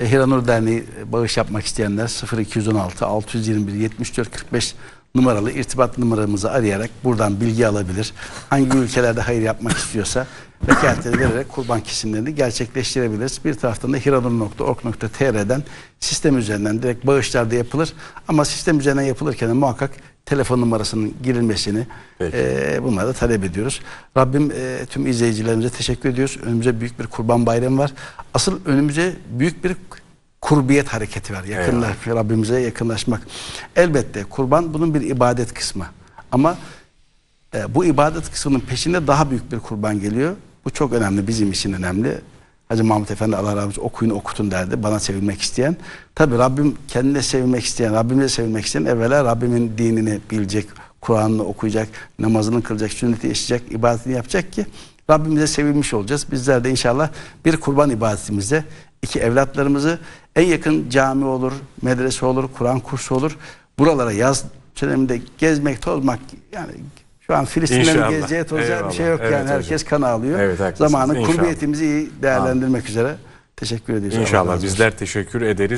E, Hiranur Derneği e, bağış yapmak isteyenler 0216 621 74 45 numaralı irtibat numaramızı arayarak buradan bilgi alabilir. Hangi ülkelerde hayır yapmak istiyorsa vekaletleri vererek kurban kesimlerini gerçekleştirebiliriz. Bir taraftan da hiranur.org.tr'den sistem üzerinden direkt bağışlar da yapılır. Ama sistem üzerinden yapılırken de muhakkak telefon numarasının girilmesini Peki. e, bunları da talep ediyoruz. Rabbim e, tüm izleyicilerimize teşekkür ediyoruz. Önümüze büyük bir kurban bayramı var. Asıl önümüze büyük bir kurbiyet hareketi var. Yakınla, Rabbimize yakınlaşmak. Elbette kurban bunun bir ibadet kısmı. Ama e, bu ibadet kısmının peşinde daha büyük bir kurban geliyor. Bu çok önemli, bizim için önemli. Hacı Mahmut Efendi Allah razı olsun okuyun okutun derdi bana sevilmek isteyen. Tabi Rabbim kendine sevilmek isteyen, Rabbimize sevilmek isteyen evvela Rabbimin dinini bilecek, Kur'an'ını okuyacak, namazını kılacak, sünneti yaşayacak, ibadetini yapacak ki Rabbimize sevilmiş olacağız. Bizler de inşallah bir kurban ibadetimizde iki evlatlarımızı en yakın cami olur, medrese olur, Kur'an kursu olur. Buralara yaz döneminde gezmek, tozmak yani şu an İnşallah. gezeceği tozacağı bir şey yok Evet yani hocam. herkes kan ağlıyor. Evet, haklısınız. Zamanı İnşallah. kurbiyetimizi iyi değerlendirmek üzere teşekkür ediyoruz. İnşallah bizler teşekkür ederiz.